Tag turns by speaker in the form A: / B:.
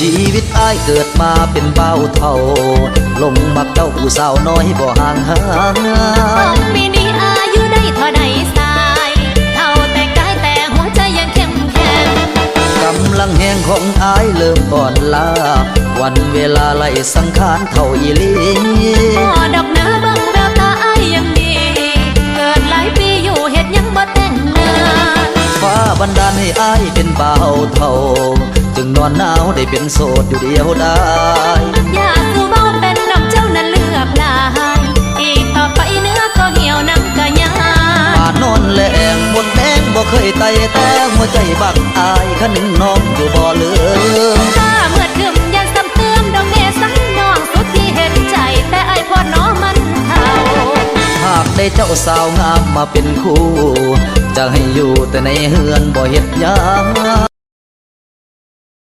A: ชีวิตอ้ายเกิดมาเป็นเบ้าเท่า ลงมักเจ้าผู้สาวน้อยบ่ห่างหา
B: ต้องปีนี้อายุได้เท่าใดสายเท่าแต่กายแต่หัวใจยังเข้มแข็ง
A: กำลังแห่งของอ้ายเริ่มก่อนลา วันเวลาไล่สังขารเท่าอีหลี
B: พอดอกเนื้อเบังแววตาอายยังดี เกิดหลายปีอยู่เฮ็ดยังบ่แต่งงาน
A: ฟ้าบันดาลให้อ้ายเป็นบ่าวเท่า จึงนอนหนาวได้เป็นโสดอยู่เดียวได้
B: อยากสู่เบาเป็นดอกเจ้านั้นเลือกหลาย อีกต่อไปเนื้อก็เหี่ยวน้ำก็ยา
A: ป่านอนแหลงบนแดงบ่เคยไต่แต่หัวใจบักอายคันหนึ่งน้องอยู่บ่เหลือ
B: ตาเมื่อถึมยังซ้ำเติมดอกเมสังน้องสุดที่เห็นใจแต่ไอายพอน้อมันเท่า
A: หากได้เจ้าสาวงามมาเป็นคู่ จะให้อยู่แต่ในเฮือนบ่เฮ็ดหยัง